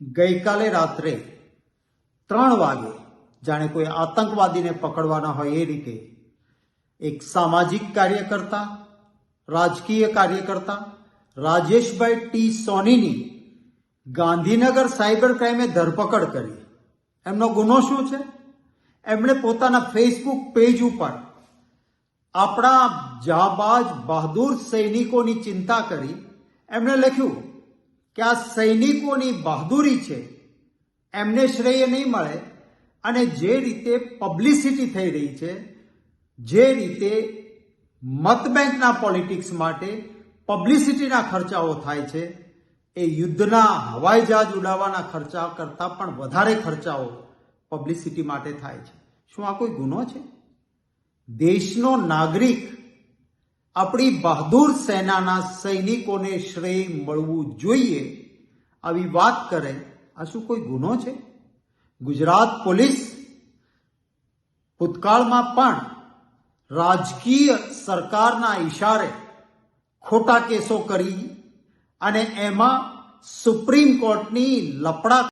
ગઈકાલે રાત્રે ત્રણ વાગે જાણે કોઈ આતંકવાદીને પકડવાના હોય એ રીતે એક સામાજિક કાર્યકર્તા, રાજકીય કાર્યકર્તા, રાજેશભાઈ ટી સોનીની ગાંધીનગર સાયબર ક્રાઇમે ધરપકડ કરી. એમનો ગુનો શું છે? એમણે પોતાના ફેસબુક પેજ ઉપર આપણા જાબાજ બહાદુર સૈનિકોની ચિંતા કરી. એમણે લખ્યું કે આ સૈનિકોની બહાદુરી છે, એમને શ્રેય નહીં મળે અને જે રીતે પબ્લિસિટી થઈ રહી છે, જે રીતે મતબેંકના પોલિટિક્સ માટે પબ્લિસિટીના ખર્ચાઓ થાય છે, એ યુદ્ધના હવાઈ જહાજ ઉડાવવાના ખર્ચા કરતાં પણ વધારે ખર્ચાઓ પબ્લિસિટી માટે થાય છે. શું આ કોઈ ગુનો છે? દેશનો નાગરિક આપણી બહાદુર સેનાના સૈનિકોને શ્રેય મળવું જોઈએ આવી વાત કરે, આ શું કોઈ ગુનો છે? ગુજરાત પોલીસ ભૂતકાળમાં પણ રાજકીય સરકારના ઈશારે ખોટા કેસો કરી અને એમાં સુપ્રીમ કોર્ટની લપડા